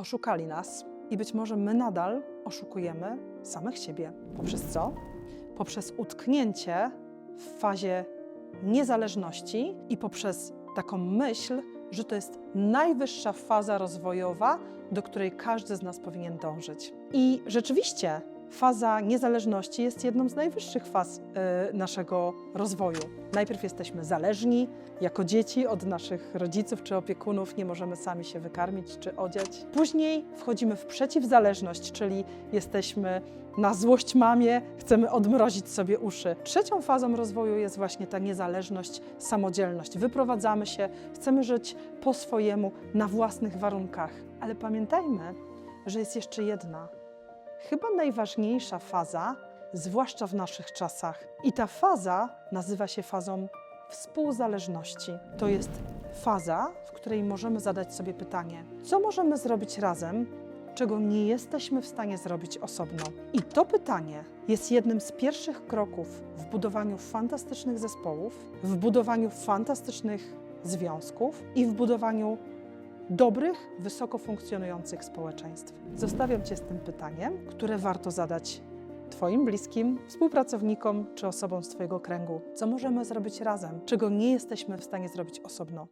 oszukali nas i być może my nadal oszukujemy samych siebie. Poprzez co? Poprzez utknięcie w fazie niezależności i poprzez taką myśl, że to jest najwyższa faza rozwojowa, do której każdy z nas powinien dążyć. I rzeczywiście faza niezależności jest jedną z najwyższych faz y, naszego rozwoju. Najpierw jesteśmy zależni jako dzieci od naszych rodziców czy opiekunów, nie możemy sami się wykarmić czy odziać. Później wchodzimy w przeciwzależność, czyli jesteśmy na złość mamie, chcemy odmrozić sobie uszy. Trzecią fazą rozwoju jest właśnie ta niezależność, samodzielność. Wyprowadzamy się, chcemy żyć po swojemu, na własnych warunkach. Ale pamiętajmy, że jest jeszcze jedna, chyba najważniejsza faza, zwłaszcza w naszych czasach. I ta faza nazywa się fazą współzależności. To jest faza, w której możemy zadać sobie pytanie, co możemy zrobić razem, czego nie jesteśmy w stanie zrobić osobno. I to pytanie jest jednym z pierwszych kroków w budowaniu fantastycznych zespołów, w budowaniu fantastycznych związków i w budowaniu dobrych, wysoko funkcjonujących społeczeństw. Zostawiam Cię z tym pytaniem, które warto zadać Twoim bliskim, współpracownikom czy osobom z Twojego kręgu. Co możemy zrobić razem, czego nie jesteśmy w stanie zrobić osobno?